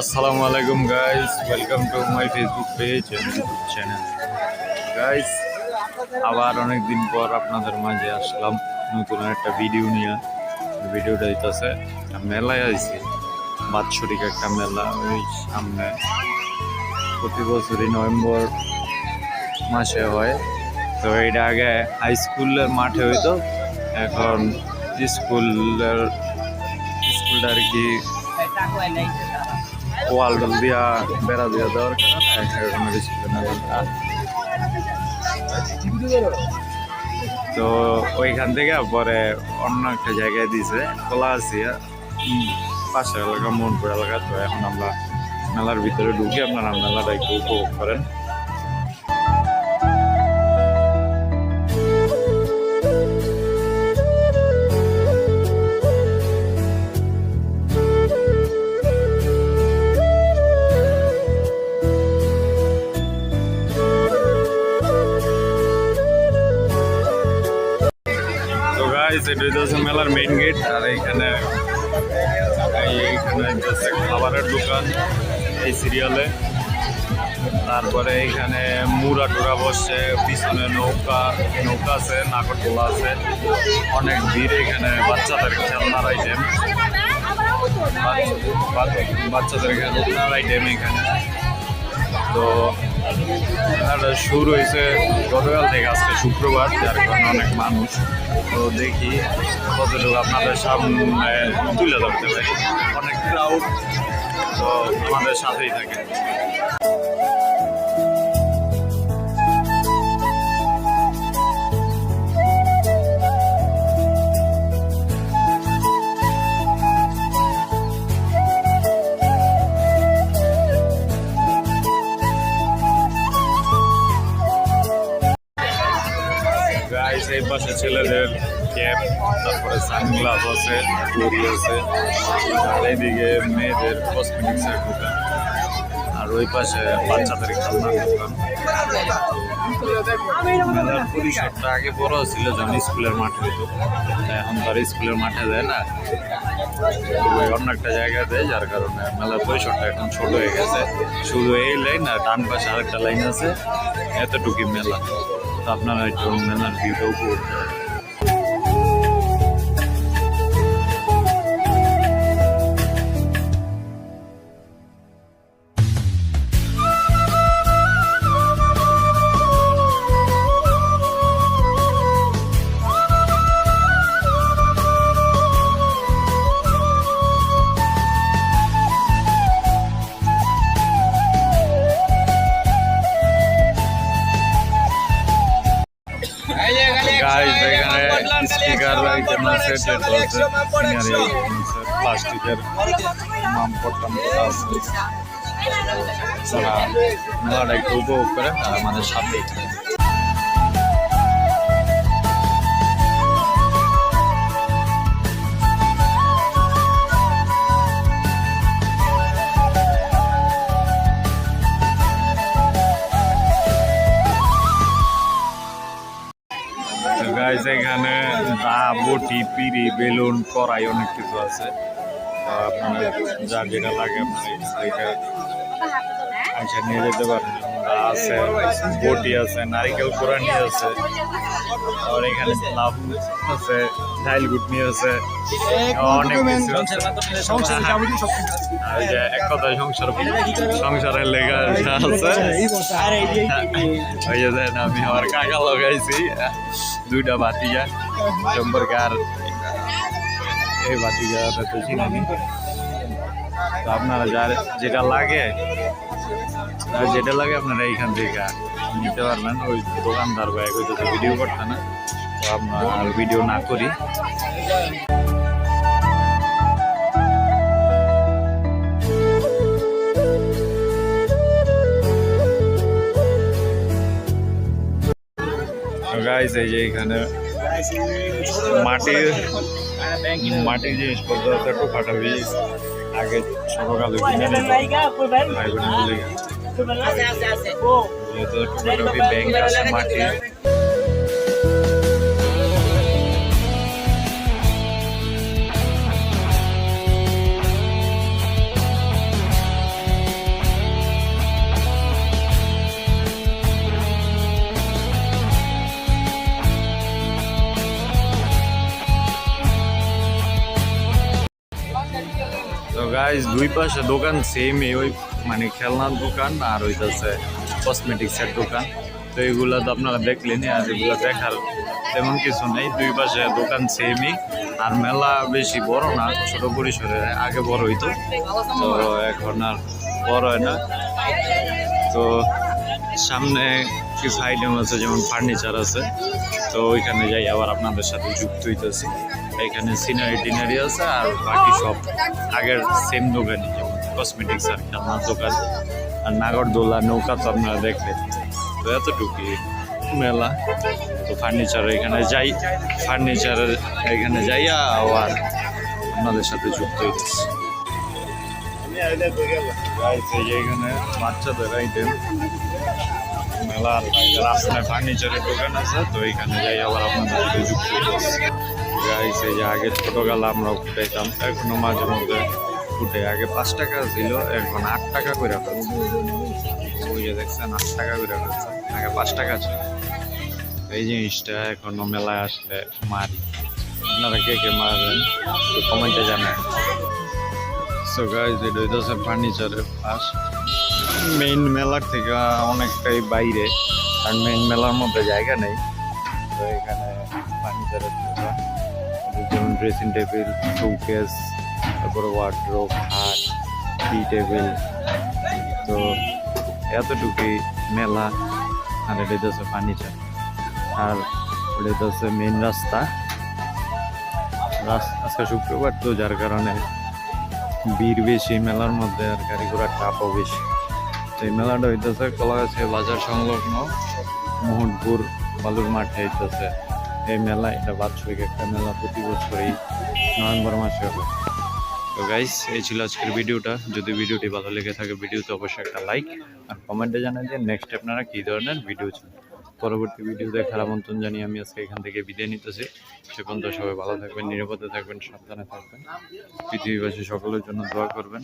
আসসালামু আলাইকুম guys welcome to my Facebook page YouTube channel guys আবার অনেক দিন পর আপনাদের মাঝে আসলাম নতুন একটা ভিডিও নিয়ে। ভিডিওটা হইতাছে মেলায় আইছি। বাৎসরিক একটা মেলা ওই সামনে। প্রতি বছরই নভেম্বর মাসে হয়। তো এটা আগে হাই স্কুলের মাঠে হইতো। এখন স্কুলের স্কুলটা আর কি ওয়াল দিয়া বেড়া দিয়া দেওয়ার কারণে তো ওইখান থেকে পরে অন্য একটা জায়গায় দিছে খোলা আছে পাশের এলাকা মনপুর এলাকা। তো এখন আমরা মেলার ভিতরে ঢুকে। আপনারা মেলাটা একটু উপভোগ করেন। এটা মেলার মেইন গেট আর এইখানে এইখানে হচ্ছে খাবারের দোকান, এই সিরিয়ালে তারপরে এখানে মুড়া টুরা বসছে পিছনে নৌকা নৌকা আছে, নাগরদোলা আছে। অনেক ভিড় এখানে, বাচ্চাদের খেলনার আইটেম বাচ্চাদের খেলনার আইটেম এখানে। তো মেলাটা শুরু হয়েছে গতকাল থেকে আজকে শুক্রবার, যার কারণে অনেক মানুষ। তো দেখি কতটুকু আপনাদের সামনে তুলে ধরতে পারি। অনেক ক্রাউড তো আমাদের সাথেই থাকে। এই পাশে ছেলেদের ক্যাপ, তারপরে সানগ্লাস আছে ঘড়ি আছে, আর এইদিকে মেয়েদের কসমেটিক্সের দোকান। আর ওই পাশে বাচ্চাদের খেলনার দোকান। মেলার পরিসরটা আগে বড় ছিল যখন স্কুলের মাঠে হতো এখন তো আর স্কুলের মাঠে দেয় না। ওই অন্য একটা জায়গা দেয় যার কারণে মেলার পরিসরটা এখন ছোট হয়ে গেছে। শুধু এই লাইন আর ডান পাশে আরেকটা লাইন আছে, এতটুকুই মেলা। আপনারা একটু মেলার ভিউটা উপভোগ আছে সিনারি প্লাস্টিকের মাম পট্টাম করা আছে তারা মেলাটা একটু উপভোগ করে আর আমাদের সাথেই গাইস এখানে দা বটি পিড়ি বেলুন কড়াই অনেক কিছু আছে। আপনাদের যা যেটা লাগে আপনার এখান থেকে আচ্ছা নিয়ে যেতে পারেন। আছে বটি আছে নারিকেল কোরআনি আছে আর এখানে লাভ আছে ডাইল গুটনি আছে অনেক কিছু আছে। আর যে এক কথায় সংসার সংসারের লেখা আছে। ওই যে আমি আমার কাকা লাগাইছি দুইটা বাতিজা সম্পর্কে আর এই বাতিজাটা তো চিনি তো আপনারা যার যেটা লাগে যেটা লাগে আপনারা এইখান থেকে নিতে পারবেন। ওই দোকানদার বা তো ভিডিও করতে না, তো আপনার ভিডিও না করি। গাইস এই মাটির মাটির জিনিসপত্র আছে একটু ফাটাবি আগে সকালে কিনে নিত। ভাই বোনের মিলে ব্যাংক আছে মাটির। গাইজ দুই পাশে দোকান সেমই ওই মানে খেলনার দোকান আর হইতাছে কসমেটিক্সের দোকান। তো এগুলা তো আপনারা দেখলেন আর এগুলা দেখার তেমন কিছু নেই। দুই পাশে দোকান সেমই আর মেলা বেশি বড় না, ছোট পরিসরে আগে বড় হইতো। তো এখন আর বড় হয় না। তো সামনে কিছু আইটেম আছে, যেমন ফার্নিচার আছে। তো ওইখানে যাই আবার আপনাদের সাথে যুক্ত হইতেছি। এখানে সিনারি টিনারি আছে আর বাকি সব আগের সেম দোকানই। যেমন কসমেটিক্স আর খেলনার দোকান। আর নাগরদোলা নৌকা তো আপনারা দেখলেন। তো এতটুকুই মেলা। তো ফার্নিচার এখানে যাই। ফার্নিচারের এখানে যাইয়া আবার আপনাদের সাথে যুক্ত হইতেছি। এখানে বাচ্চাদের আইটেম মেলার রাস্তায় ফার্নিচারের দোকান আছে, তো এখানে যাই আবার আপনাদের সাথে যুক্ত যে আগে ছোটবেলা আমরা ফুটাইতাম। এখনও মাঝে মধ্যে ফুটে। আগে পাঁচ টাকা ছিল, এখন আট টাকা করে ফেলছে দেখছেন, আট টাকা করে ফেলছে আগে পাঁচ টাকা ছিল। এই জিনিসটা এখনও মেলায় আসলে মারি। আপনারা কে কে একটু কমেন্টে জানান। সো গাইজ এটা হইতেছে ফার্নিচারের পাশ। মেইন মেলার থেকে অনেকটাই বাইরে, কারণ মেইন মেলার মধ্যে জায়গা নেই। তো এখানে ফার্নিচারের যেমন ড্রেসিং টেবিল শোকেস তারপরে ওয়ার্ড্রোব খাট টি টেবিল তো এতটুকুই মেলা, আর এটা হচ্ছে ফার্নিচার আর এটা হচ্ছে মেইন রাস্তা। আজকে শুক্রবার তো, যার কারণে ভিড় বেশি মেলার মধ্যে, আর গাড়ি ঘোড়ার চাপও বেশি। এই মেলাটা হইতেছে কলাগাছি বাজার সংলগ্ন মোহনপুর বালুর মাঠে হইতেছে। এই মেলা এটা বাৎসরিক একটা মেলা, প্রতি বছরই নভেম্বর মাসে হয় তো গাইস এই ছিল আজকের ভিডিওটা। যদি ভিডিওটি ভালো লেগে থাকে, ভিডিওতে অবশ্যই একটা লাইক আর কমেন্টে জানান যে নেক্সট আপনারা কী ধরনের ভিডিও চান। পরবর্তী ভিডিও দেখার আমন্ত্রণ জানিয়ে আমি আজকে এখান থেকে বিদায় নিতেছি। সে পর্যন্ত সবাই ভালো থাকবেন, নিরাপদে থাকবেন, সাবধানে থাকবেন। পৃথিবীবাসী সকলের জন্য দোয়া করবেন।